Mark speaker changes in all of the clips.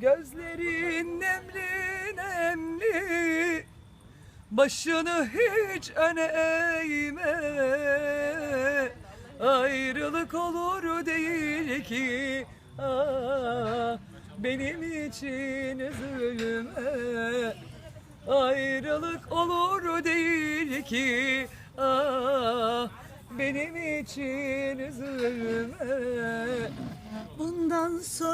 Speaker 1: Gözlerin nemli nemli. Başını hiç öne eğme. Ayrılık olur değil ki. Ah, Benim için üzülme. Ayrılık olur değil ki. Ah, Benim için üzülme.
Speaker 2: Bundan sonra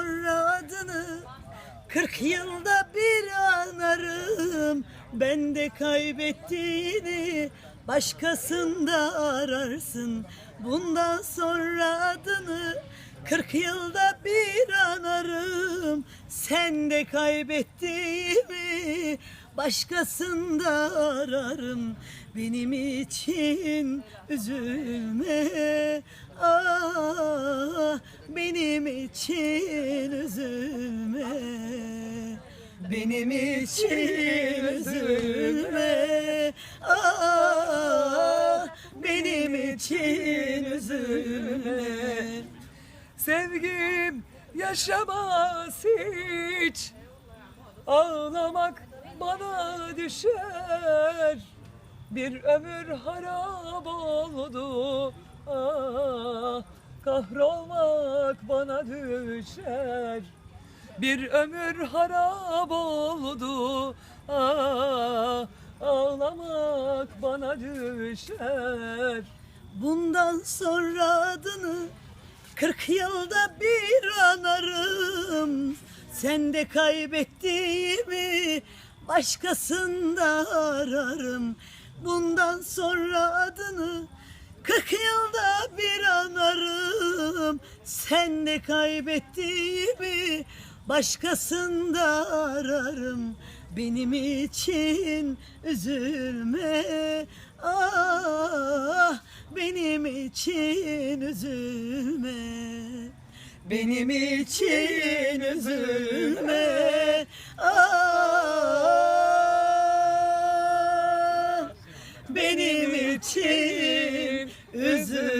Speaker 2: 40 yılda bir anarım Ben de kaybettiğini başkasında ararsın. Bundan sonra adını 40 yılda bir anarım. Sen de kaybettiğimi başkasında ararım. Benim için üzülme. Ah benim için Benim için üzülme. Ah benim için üzülme.
Speaker 1: Sevgim yaşamaz hiç. Ağlamak bana düşer. Bir ömür harap oldu. Ah, Kahrolmak bana düşer Bir ömür harap oldu. Ah, Ağlamak bana düşer.
Speaker 2: Bundan sonra adını 40 yılda bir anarım. Sen de kaybettiğimi başkasında ararım. Bundan sonra adını 40 yılda bir anarım. Sen de kaybettiğimi başkasında ararım. Benim için üzülme. Ah benim için üzülme. Benim için üzülme. Ah benim için üzülme